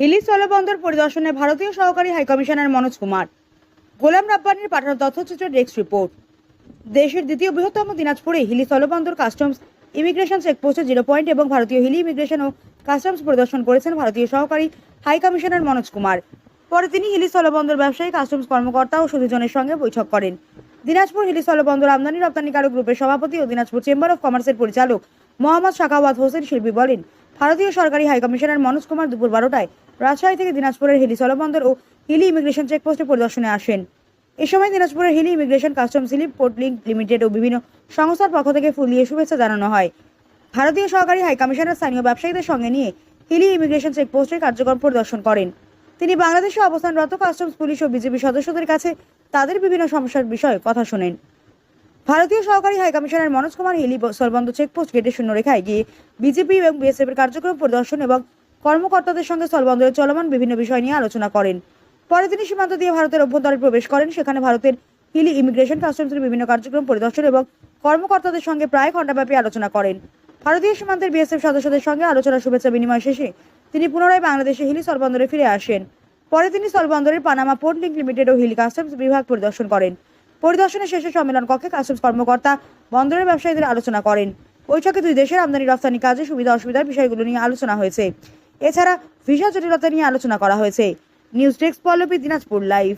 হিলি স্থলবন্দর পরিদর্শনে ভারতীয় সহকারী হাইকমিশনার মনোজ কুমার। গোলাম রাব্বানির পাঠানো তথ্যচিত্র ডেস্ক রিপোর্ট। দেশের দ্বিতীয় বৃহত্তম দিনাজপুরে হিলি স্থলবন্দর কাস্টমস ইমিগ্রেশন চেকপোস্টে জিরো পয়েন্ট এবং ভারতীয় হিলি ইমিগ্রেশন ও কাস্টমস পরিদর্শন করেছেন ভারতীয় সহকারী হাই কমিশনার মনোজ কুমার। পরে তিনি হিলি স্থলবন্দর ব্যবসায়ী, কাস্টমস কর্মকর্তা ও সুধীজনের সঙ্গে বৈঠক করেন। দিনাজপুর হিলি স্থলবন্দর আমদানি রপ্তানিকারক গ্রুপের সভাপতি ও দিনাজপুর চেম্বার অফ কমার্সের পরিচালক মোহাম্মদ শাকাওয়াত হোসেন শিল্পী বলেন ভারতীয় সরকারি হাই কমিশনার মনোজ কুমার দুপুর বারোটায় রাজশাহী থেকে দিনাজপুরের হিলি স্থলবন্দর ও হিলি ইমিগ্রেশন চেকপোস্টে পরিদর্শনে আসেন। এ সময় দিনাজপুরের Hili immigration custom slip port link limited ও বিভিন্ন সংস্থার পক্ষ থেকে ফুল দিয়ে শুভেচ্ছা জানানো হয়। ভারতীয় সহকারী হাই কমিশনার স্থানীয় ব্যবসায়ীদের সঙ্গে নিয়ে হিলি ইমিগ্রেশন চেকপোস্টের কার্যক্রম পরিদর্শন করেন। তিনি বাংলাদেশে অবস্থানরত কাস্টমস পুলিশ ও বিজেপি সদস্যদের কাছে তাদের বিভিন্ন সমস্যার বিষয়ে কথা শোনেন। ভারতীয় সহকারী হাই কমিশনার মনোজ কুমার হিলি সরবন্দ চেকপোস্ট গেটে শূন্য রেখায় গিয়ে বিজেপি এবং বিএসএফ এর কার্যক্রম পরিদর্শন এবং কর্মকর্তাদের সঙ্গে স্থলবন্দরে চলমান বিভিন্ন বিষয় নিয়ে আলোচনা করেন। পরে তিনি সীমান্ত দিয়ে ভারতের অভ্যন্তরে প্রবেশ করেন। সেখানে ভারতের হিলি ইমিগ্রেশন কাস্টমসের বিভিন্ন কার্যক্রম পরিদর্শন এবং কর্মকর্তাদের সঙ্গে প্রায় ঘণ্টাব্যাপী আলোচনা করেন। ভারতীয় সীমান্তের বিএসএফ সদস্যদের সঙ্গে আলোচনা শুভেচ্ছা বিনিময় শেষে তিনি পুনরায় বাংলাদেশে হিলি স্থলবন্দরে ফিরে আসেন। পরে তিনি স্থলবন্দরের পানামা পোর্ট লিঙ্ক লিমিটেড ও হিলি কাস্টমস বিভাগ পরিদর্শন করেন। পরিদর্শনের শেষে সম্মেলন কক্ষে কাস্টমস কর্মকর্তা, বন্দরের ব্যবসায়ীদের আলোচনা করেন। বৈঠকে দুই দেশের আমদানি, রপ্তানি কাজে সুবিধা অসুবিধার বিষয়গুলো নিয়ে আলোচনা হয়েছে। এছাড়া ভিসা জটিলতা নিয়ে আলোচনা করা হয়েছে। News desk Pallabi, Dinajpur live.